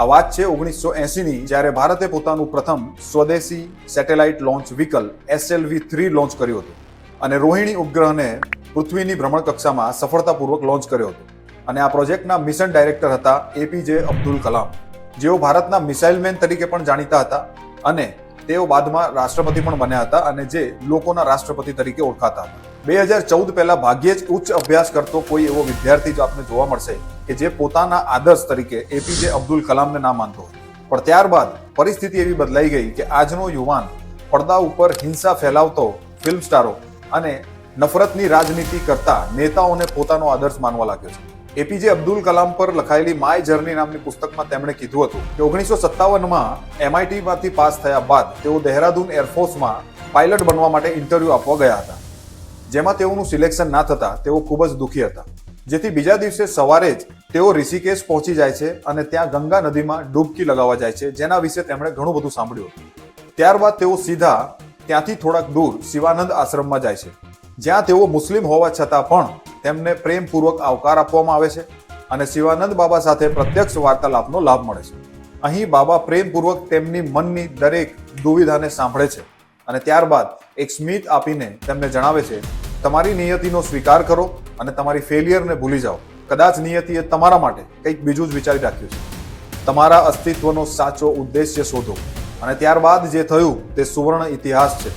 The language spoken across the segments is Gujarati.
આ વાત છે ઓગણીસો એસીની જ્યારે ભારતે પોતાનું પ્રથમ સ્વદેશી satellite launch vehicle SLV three launch કર્યું હતું. અને રોહિણી ઉપગ્રહને પૃથ્વીની ભ્રમણ કક્ષામાં સફળતાપૂર્વક લોન્ચ કર્યો હતો. અને આ પ્રોજેક્ટના મિશન ડાયરેક્ટર હતા એપીજે અબ્દુલ કલામ. જેઓ ભારતના મિસાઇલમેન તરીકે પણ જાણીતા હતા અને તેઓ બાદમાં રાષ્ટ્રપતિ પણ બન્યા હતા અને જે લોકોના રાષ્ટ્રપતિ તરીકે ઓળખાતા હતા. બે હજાર ચૌદ પહેલા ભાગ્યે જ ઉચ્ચ અભ્યાસ કરતો કોઈ એવો વિદ્યાર્થી જ આપને જોવા મળશે કે જે પોતાના આદર્શ તરીકે એપીજે અબ્દુલ કલામને ના માનતો હતો પણ ત્યારબાદ પરિસ્થિતિ એવી બદલાઈ ગઈ કે આજનો યુવાન પડદા ઉપર હિંસા ફેલાવતો ફિલ્મ સ્ટારો અને નફરતની રાજનીતિ કરતા નેતાઓને પોતાનો આદર્શ માનવા લાગ્યો છે. એપીજે અબ્દુલ કલામ પર લખાયેલી માય જર્ની નામની પુસ્તકમાં તેમણે કીધું હતું કે ઓગણીસો સત્તાવનમાં એમઆઈટીમાંથી પાસ થયા બાદ તેઓ દહેરાદૂન એરફોર્સમાં પાયલટ બનવા માટે ઇન્ટરવ્યૂ આપવા ગયા હતા. જેમાં તેઓનું સિલેક્શન ના થતા તેઓ ખૂબ જ દુઃખી હતા. જેથી બીજા દિવસે સવારે જ તેઓ ઋષિકેશ પહોંચી જાય છે અને ત્યાં ગંગા નદીમાં ડૂબકી લગાવવા જાય છે, જેના વિશે તેમણે ઘણું બધું સાંભળ્યું હતું. ત્યારબાદ તેઓ સીધા ત્યાંથી થોડાક દૂર શિવાનંદ આશ્રમમાં જાય છે. જ્યાં તેઓ મુસ્લિમ હોવા છતાં પણ તેમને પ્રેમપૂર્વક આવકાર આપવામાં આવે છે અને શિવાનંદ બાબા સાથે પ્રત્યક્ષ વાર્તાલાપનો લાભ મળે છે. અહીં બાબા પ્રેમપૂર્વક તેમની મનની દરેક દુવિધાને સાંભળે છે અને ત્યારબાદ એક સ્મિત આપીને તેમને જણાવે છે, તમારી નિયતિનો સ્વીકાર કરો અને તમારી ફેલિયરને ભૂલી જાઓ. કદાચ નિયતિએ તમારા માટે કંઈક બીજું જ વિચારી રાખ્યું છે. તમારા અસ્તિત્વનો સાચો ઉદ્દેશ્ય શોધો. અને ત્યારબાદ જે થયું તે સુવર્ણ ઇતિહાસ છે.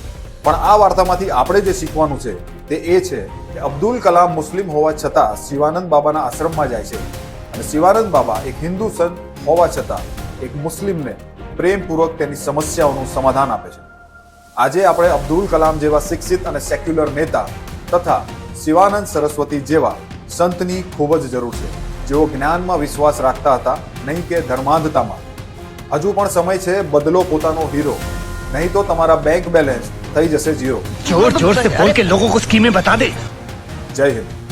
પણ આ વાર્તામાંથી આપણે જે શીખવાનું છે તે એ છે કે અબ્દુલ કલામ મુસ્લિમ હોવા છતાં શિવાનંદ બાબાના આશ્રમમાં જાય છે. અને શિવાનંદ બાબા એક હિન્દુ સંત હોવા છતાં એક મુસ્લિમને પ્રેમપૂર્વક તેની સમસ્યાઓનું સમાધાન આપે છે. આજે આપણે અબ્દુલ કલામ જેવા શિક્ષિત અને સેક્યુલર નેતા તથા શિવાનંદ સરસ્વતી જેવા સંતની ખૂબ જ જરૂર છે. જેઓ જ્ઞાનમાં વિશ્વાસ રાખતા હતા, નહીં કે ધર્માંધતામાં. હજુ પણ સમય છે, બદલો પોતાનો હીરો. નહીં તો તમારા બેંક બેલેન્સ થઈ જશે જીરો જોર જોર સે બોલ કે લોકો કો સ્કીમે બતા દે જય હિન્દ